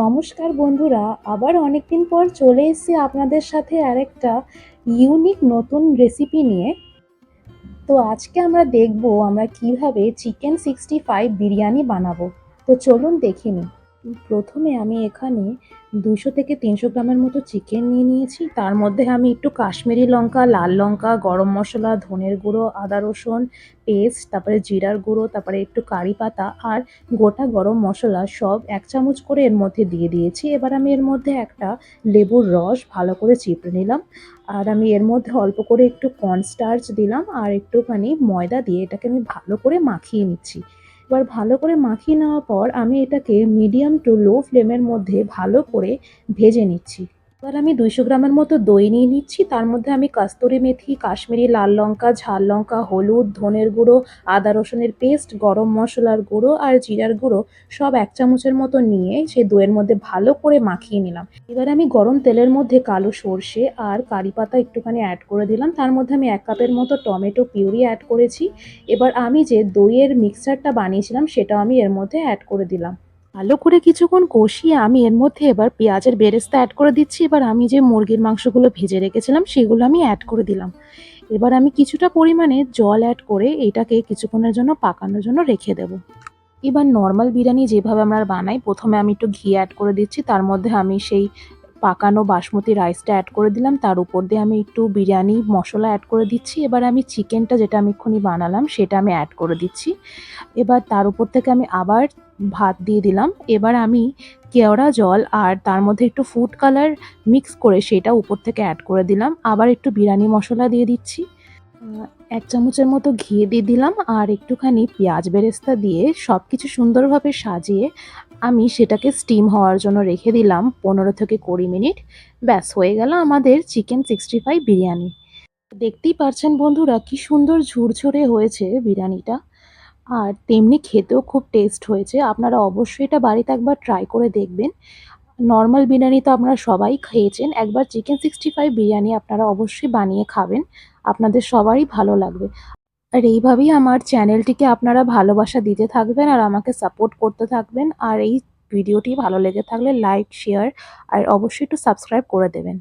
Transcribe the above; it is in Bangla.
নমস্কার বন্ধুরা, আবার অনেকদিন পর চলে এসেছি আপনাদের সাথে আরেকটা ইউনিক নতুন রেসিপি নিয়ে। তো আজকে আমরা দেখব আমরা কীভাবে চিকেন সিক্সটি ফাইভ বিরিয়ানি বানাবো। তো চলুন দেখিনি প্রথমে আমি এখানে দুশো থেকে তিনশো গ্রামের মতো চিকেন নিয়ে নিয়েছি। তার মধ্যে আমি একটু কাশ্মীরি লঙ্কা, লাল লঙ্কা, গরম মশলা, ধনের গুঁড়ো, আদা রসুন, পেস্ট, তারপরে জিরার গুঁড়ো, তারপরে একটু কারি পাতা আর গোটা গরম মশলা সব এক চামচ করে এর মধ্যে দিয়ে দিয়েছি। এবার আমি এর মধ্যে একটা লেবুর রস ভালো করে চিপড়ে নিলাম আর আমি এর মধ্যে অল্প করে একটু কর্নস্টার্চ দিলাম আর একটুখানি ময়দা দিয়ে এটাকে আমি ভালো করে মাখিয়ে নিচ্ছি। এবার ভালো করে মাখিয়ে নেওয়ার পর আমি এটাকে মিডিয়াম টু লো ফ্লেমের মধ্যে ভালো করে ভেজে নিচ্ছি। এবার আমি দুইশো গ্রামের মতো দই নিয়ে নিচ্ছি। তার মধ্যে আমি কাস্তুরি মেথি, কাশ্মীরি লাল লঙ্কা, ঝাল লঙ্কা, হলুদ, ধনের গুঁড়ো, আদা রসুনের পেস্ট, গরম মশলার গুঁড়ো আর জিরার গুঁড়ো সব এক চামচের মতো নিয়ে সেই দইয়ের মধ্যে ভালো করে মাখিয়ে নিলাম। এবার আমি গরম তেলের মধ্যে কালো সর্ষে আর কারি পাতা একটুখানি অ্যাড করে দিলাম। তার মধ্যে আমি এক কাপের মতো টমেটো পিউরি অ্যাড করেছি। এবার আমি যে দইয়ের মিক্সারটা বানিয়েছিলাম সেটাও আমি এর মধ্যে অ্যাড করে দিলাম। ভালো করে কিছুক্ষণ কষিয়ে আমি এর মধ্যে এবার পেঁয়াজের বেরেস্তা অ্যাড করে দিচ্ছি। এবার আমি যে মুরগির মাংসগুলো ভেজে রেখেছিলাম, সেগুলো আমি অ্যাড করে দিলাম। এবার আমি কিছুটা পরিমাণে জল অ্যাড করে এটাকে কিছুক্ষণের জন্য পাকানোর জন্য রেখে দেব। এবার নর্মাল বিরিয়ানি যেভাবে আমরা বানাই, প্রথমে আমি একটু ঘি অ্যাড করে দিচ্ছি। তার মধ্যে আমি সেই পাকানো বাসমতি রাইসটা অ্যাড করে দিলাম। তার উপর দিয়ে আমি একটু বিরিয়ানি মশলা অ্যাড করে দিচ্ছি। এবার আমি চিকেনটা যেটা আমি এক্ষুনি বানালাম, সেটা আমি অ্যাড করে দিচ্ছি। এবার তার উপর থেকে আমি আবার ভাত দিয়ে দিলাম। এবার আমি কেওড়া জল আর তার মধ্যে একটু ফুড কালার মিক্স করে সেটা উপর থেকে অ্যাড করে দিলাম। আবার একটু বিরিয়ানি মশলা দিয়ে দিচ্ছি। এক চামচের মতো ঘি দিয়ে দিলাম আর একটুখানি পেঁয়াজ বেরেস্তা দিয়ে সব কিছু সুন্দরভাবে সাজিয়ে আমি সেটাকে স্টিম হওয়ার জন্য রেখে দিলাম পনেরো থেকে কুড়ি মিনিট। ব্যাস, হয়ে গেল আমাদের চিকেন সিক্সটি ফাইভ বিরিয়ানি। দেখতেই পারছেন বন্ধুরা কি সুন্দর ঝুরঝুরে হয়েছে বিরিয়ানিটা। আর তেমনি খেতেও খুব টেস্ট হয়েছে। আপনারা অবশ্যই এটা বাড়িতে একবার ট্রাই করে দেখবেন। নর্মাল বিরিয়ানি তো আপনারা সবাই খেয়েছেন। একবার চিকেন সিক্সটি ফাইভ বিরিয়ানি আপনারা অবশ্যই বানিয়ে খাবেন। আপনাদের সবারই ভালো লাগবে। আর এইভাবেই আমার চ্যানেলটিকে আপনারা ভালোবাসা দিতে থাকবেন আর আমাকে সাপোর্ট করতে থাকবেন। আর এই ভিডিওটি ভালো লেগে থাকলে লাইক শেয়ার আর অবশ্যই একটু সাবস্ক্রাইব করে দেবেন।